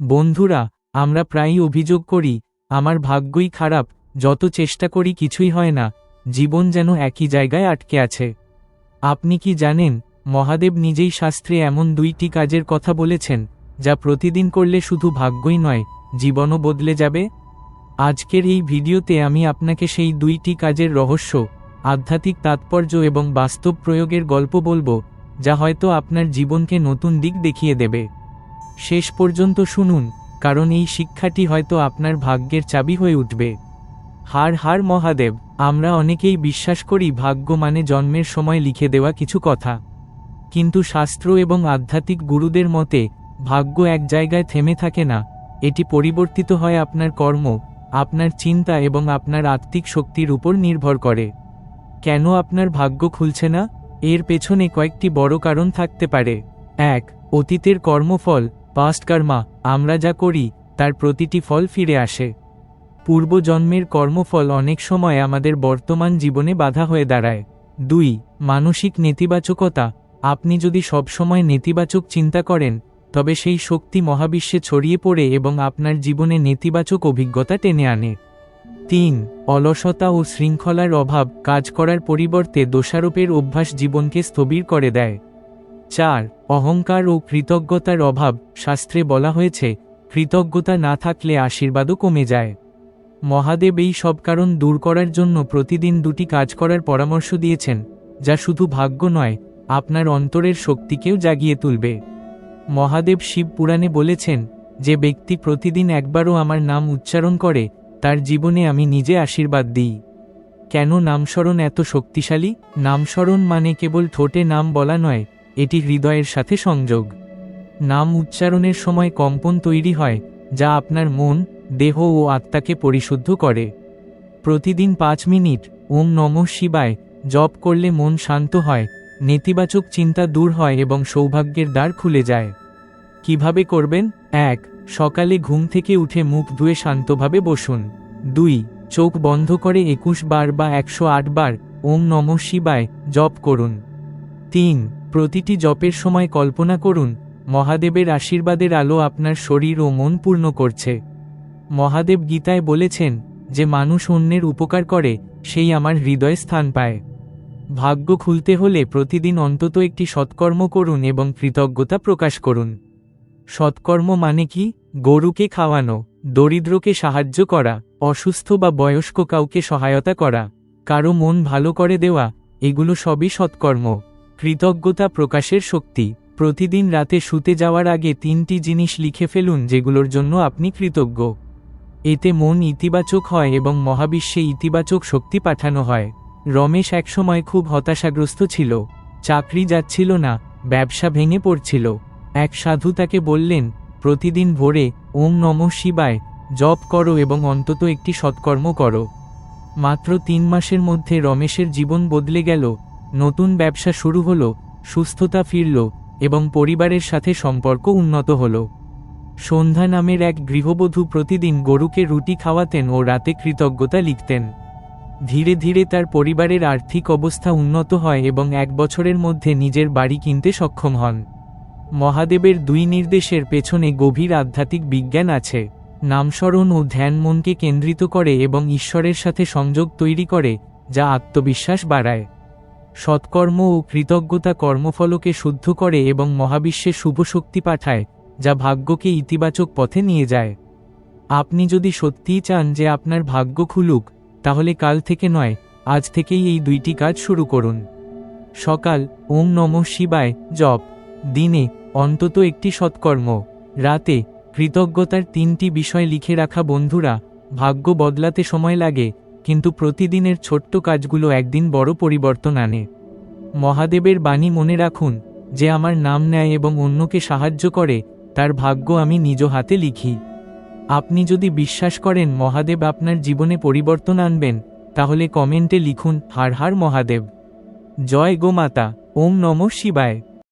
বন্ধুরা, আমরা প্রায়ই অভিযোগ করি, আমার ভাগ্যই খারাপ, যত চেষ্টা করি কিছুই হয় না, জীবন যেন একই জায়গায় আটকে আছে। আপনি কি জানেন, মহাদেব নিজেই শাস্ত্রে এমন দুইটি কাজের কথা বলেছেন, যা প্রতিদিন করলে শুধু ভাগ্যই নয়, জীবনও বদলে যাবে? আজকের এই ভিডিওতে আমি আপনাকে সেই দুইটি কাজের রহস্য, আধ্যাত্মিক তাৎপর্য এবং বাস্তব প্রয়োগের গল্প বলব, যা হয়তো আপনার জীবনকে নতুন দিক দেখিয়ে দেবে। শেষ পর্যন্ত শুনুন, কারণ এই শিক্ষাটি হয়তো আপনার ভাগ্যের চাবি হয়ে উঠবে। হার হার মহাদেব, আমরা অনেকেই বিশ্বাস করি ভাগ্য মানে জন্মের সময় লিখে দেওয়া কিছু কথা। কিন্তু শাস্ত্র এবং আধ্যাত্মিক গুরুদের মতে, ভাগ্য এক জায়গায় থেমে থাকে না, এটি পরিবর্তিত হয় আপনার কর্ম, আপনার চিন্তা এবং আপনার আত্মিক শক্তির উপর নির্ভর করে। কেন আপনার ভাগ্য খুলছে না? এর পেছনে কয়েকটি বড় কারণ থাকতে পারে। এক, অতীতের কর্মফল পাস্ট কর্মা, আমরা যা করি, তার প্রতিটি ফল ফিরে আসে। পূর্বজন্মের কর্মফল অনেক সময় আমাদের বর্তমান জীবনে বাধা হয়ে দাঁড়ায়। দুই, মানসিক নেতিবাচকতা, আপনি যদি সবসময় নেতিবাচক চিন্তা করেন, তবে সেই শক্তি মহাবিশ্বে ছড়িয়ে পড়ে এবং আপনার জীবনে নেতিবাচক অভিজ্ঞতা টেনে আনে। তিন, অলসতা ও শৃঙ্খলার অভাব কাজ করার পরিবর্তে দোষারোপের অভ্যাস জীবনকে স্থবির করে দেয়। চার, অহংকার ও কৃতজ্ঞতার অভাব শাস্ত্রে বলা হয়েছে, কৃতজ্ঞতা না থাকলে আশীর্বাদও কমে যায়। মহাদেব এই সব কারণ দূর করার জন্য প্রতিদিন দুটি কাজ করার পরামর্শ দিয়েছেন, যা শুধু ভাগ্য নয়, আপনার অন্তরের শক্তিকেও জাগিয়ে তুলবে। মহাদেব শিব পুরাণে বলেছেন, যে ব্যক্তি প্রতিদিন একবারও আমার নাম উচ্চারণ করে, তার জীবনে আমি নিজে আশীর্বাদ দিই। কেন নামস্মরণ এত শক্তিশালী? নামস্মরণ মানে কেবল ঠোঁটে নাম বলা নয় এটি হৃদয়ের সাথে সংযোগ। নাম উচ্চারণের সময় কম্পন তৈরি হয়, যা আপনার মন, দেহ ও আত্মাকে পরিশুদ্ধ করে। প্রতিদিন পাঁচ মিনিট, ওম নম শিবায়, জপ করলে মন শান্ত হয়, নেতিবাচক চিন্তা দূর হয় এবং সৌভাগ্যের দ্বার খুলে যায়। কীভাবে করবেন? এক, সকালে ঘুম থেকে উঠে মুখ ধুয়ে শান্তভাবে বসুন। দুই, চোখ বন্ধ করে একুশ বার বা একশো আট বার ওম নম শিবায় জপ করুন। তিন প্রতিটি জপের সময় কল্পনা করুন, মহাদেবের আশীর্বাদের আলো আপনার শরীর ও মন পূর্ণ করছে। মহাদেব গীতায় বলেছেন, যে মানুষ অন্যের উপকার করে, সেই আমার হৃদয়ে স্থান পায়। ভাগ্য খুলতে হলে প্রতিদিন অন্তত একটি সৎকর্ম করুন এবং কৃতজ্ঞতা প্রকাশ করুন। সৎকর্ম মানে কি? গরুকে খাওয়ানো, দরিদ্রকে সাহায্য করা, অসুস্থ বা বয়স্ক কাউকে সহায়তা করা, কারও মন ভালো করে দেওয়া, এগুলো সবই সৎকর্ম। কৃতজ্ঞতা প্রকাশের শক্তি। প্রতিদিন রাতে শুতে যাওয়ার আগে তিনটি জিনিস লিখে ফেলুন যেগুলোর জন্য আপনি কৃতজ্ঞ। এতে মন ইতিবাচক হয় এবং মহাবিশ্বে ইতিবাচক শক্তি পাঠানো হয়। রমেশ একসময় খুব হতাশাগ্রস্ত ছিল। চাকরি যাচ্ছিল না, ব্যবসা ভেঙে পড়ছিল। এক সাধু তাকে বললেন, প্রতিদিন ভোরে ওম নম শিবায়, জপ করো এবং অন্তত একটি সৎকর্ম করো। মাত্র তিন মাসের মধ্যে রমেশের জীবন বদলে গেল। নতুন ব্যবসা শুরু হলো, সুস্থতা ফিরল এবং পরিবারের সাথে সম্পর্ক উন্নত হল। সন্ধ্যা নামের এক গৃহবধূ প্রতিদিন গরুকে রুটি খাওয়াতেন ও রাতে কৃতজ্ঞতা লিখতেন। ধীরে ধীরে তার পরিবারের আর্থিক অবস্থা উন্নত হয় এবং এক বছরের মধ্যে নিজের বাড়ি কিনতে সক্ষম হন। মহাদেবের দুই নির্দেশের পেছনে গভীর আধ্যাত্মিক বিজ্ঞান আছে। নামস্মরণ ও ধ্যান মনকে কেন্দ্রিত করে এবং ঈশ্বরের সাথে সংযোগ তৈরি করে, যা আত্মবিশ্বাস বাড়ায়। সৎকর্ম ও কৃতজ্ঞতা কর্মফলকে শুদ্ধ করে এবং মহাবিশ্বে শুভ শক্তি পাঠায়, যা ভাগ্যকে ইতিবাচক পথে নিয়ে যায়। আপনি যদি সত্যিই চান যে আপনার ভাগ্য খুলুক, তাহলে কাল থেকে নয়, আজ থেকেই এই দুইটি কাজ শুরু করুন। সকাল, ওম নম শিবায়, জপ। দিনে, অন্তত একটি সৎকর্ম। রাতে, কৃতজ্ঞতার তিনটি বিষয় লিখে রাখা বন্ধুরা, ভাগ্য বদলাতে সময় লাগে কিন্তু প্রতিদিনের ছোট্ট কাজগুলো একদিন বড় পরিবর্তন আনে। মহাদেবের বাণী মনে রাখুন, যে আমার নাম নেয় এবং অন্যকে সাহায্য করে, তার ভাগ্য আমি নিজ হাতে লিখি। আপনি যদি বিশ্বাস করেন মহাদেব আপনার জীবনে পরিবর্তন আনবেন, তাহলে কমেন্টে লিখুন, হার হার মহাদেব। জয় গোমাতা ওম নম শিবায়।